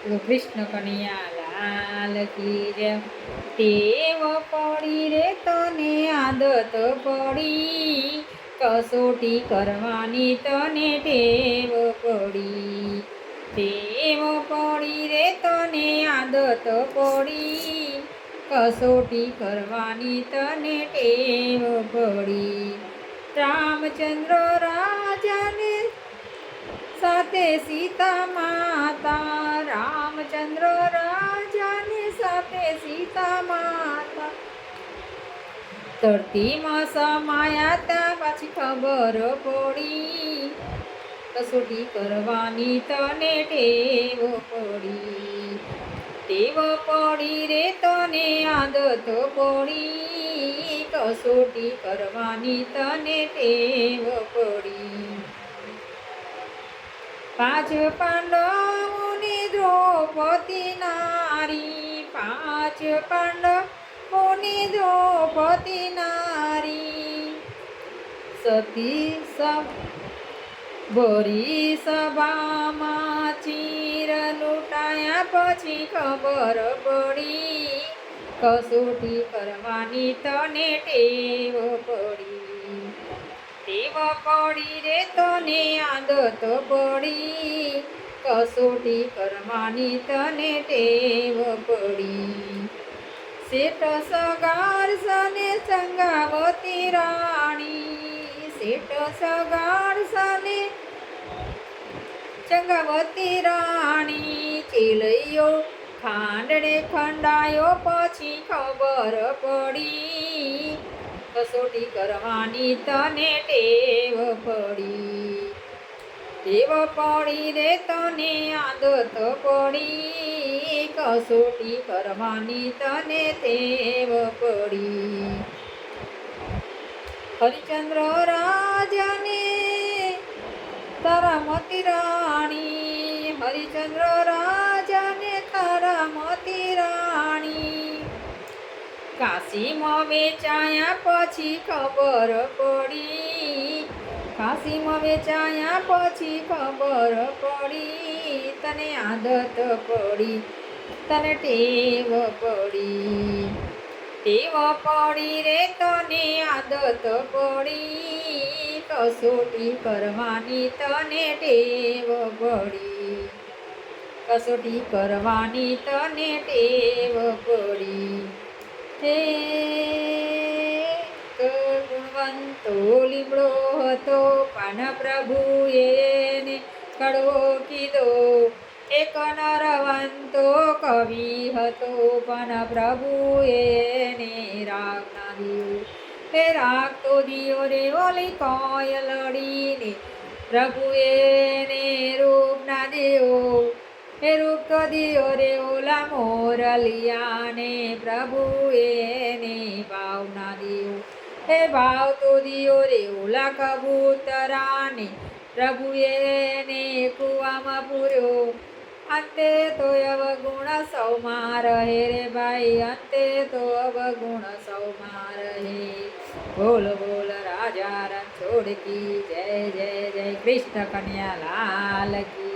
કૃષ્ણ કનૈયા લાલ કી ટેવ પડી રે તને, આદત પડી. કસોટી કરવાની તને ટેવ પડી. તેવ પડી રે તને, આદત પડી. કસોટી કરવાની તને ટેવ પડી. રામચંદ્ર રાજાને સાથે સીતા માતા રામચંદ્ર રાજાની સાથે સીતા માતા ધરતીમાં સમાયા ત્યાં પાછી ખબર પડી. કસોટી કરવાની તને ટેવ પડી. ટેવ પડી રે તને આદત પડી. કસોટી કરવાની તને ટેવ પડી. પાંચ પાંડવોને દ્રૌપદી નારી, પાંચ પાંડવોને દ્રૌપદી નારી. સતી ભરી સભામાં ચીર લૂંટાયા પછી ખબર પડી, કસોટી કરવાની તને ટેવ પડી. ટેવ પડી રે તને આદત પડી. કસોટી કરવાની તને ટેવ પડી. શેઠ સગાર સને સંગાવતી રાણી. શેઠ સગાર સને ચંગાવતી રાણી. ચીલૈયો ખાંડને ખંડાયો પછી ખબર પડી. કસોટી કરવાની તને ટેવ પડી. ટેવ પડી રે તને આદત પડી. કસોટી કરવાની તને ટેવ પડી. હરિચંદ્ર રાજાને તારા મોતી રાણી. હરિચંદ્ર રાજાને તારા રાણી. કાશીમાં વેચાયા પછી ખબર પડી. કાશીમાં વેચાયા પછી ખબર પડી. તને આદત પડી, તને ટેવ પડી. ટેવ પડી રે તને આદત પડી. કસોટી કરવાની તને ટેવ પડી. કસોટી કરવાની તને ટેવ પડી હે ગુણવંતો લીમડો હતો પાન પ્રભુએ ને કડવો કીધો. એક નરવંતો કવિ હતો, પણ પ્રભુએ ને રાગ ના દિયો હે રાગ, તો દિયો રે ઓલી કોયલડીને પ્રભુએ ને રૂપ ના દેવો હે રૂપ તો દિયો રે ઓલા મોરલિયાને પ્રભુએ ને ભાવ ના દિયો હે ભાવ તો દિયો રે ઓલા કબૂતરાને પ્રભુએ ને કુવામાં પૂર્યો. અંતે તો અવગુણ સૌમાં રહે રે ભાઈ, અંતે તો અવગુણ સૌમાં રહે. બોલ બોલ રાજા રણછોડ જય જય જય કૃષ્ણ કન્યા લાલ કી.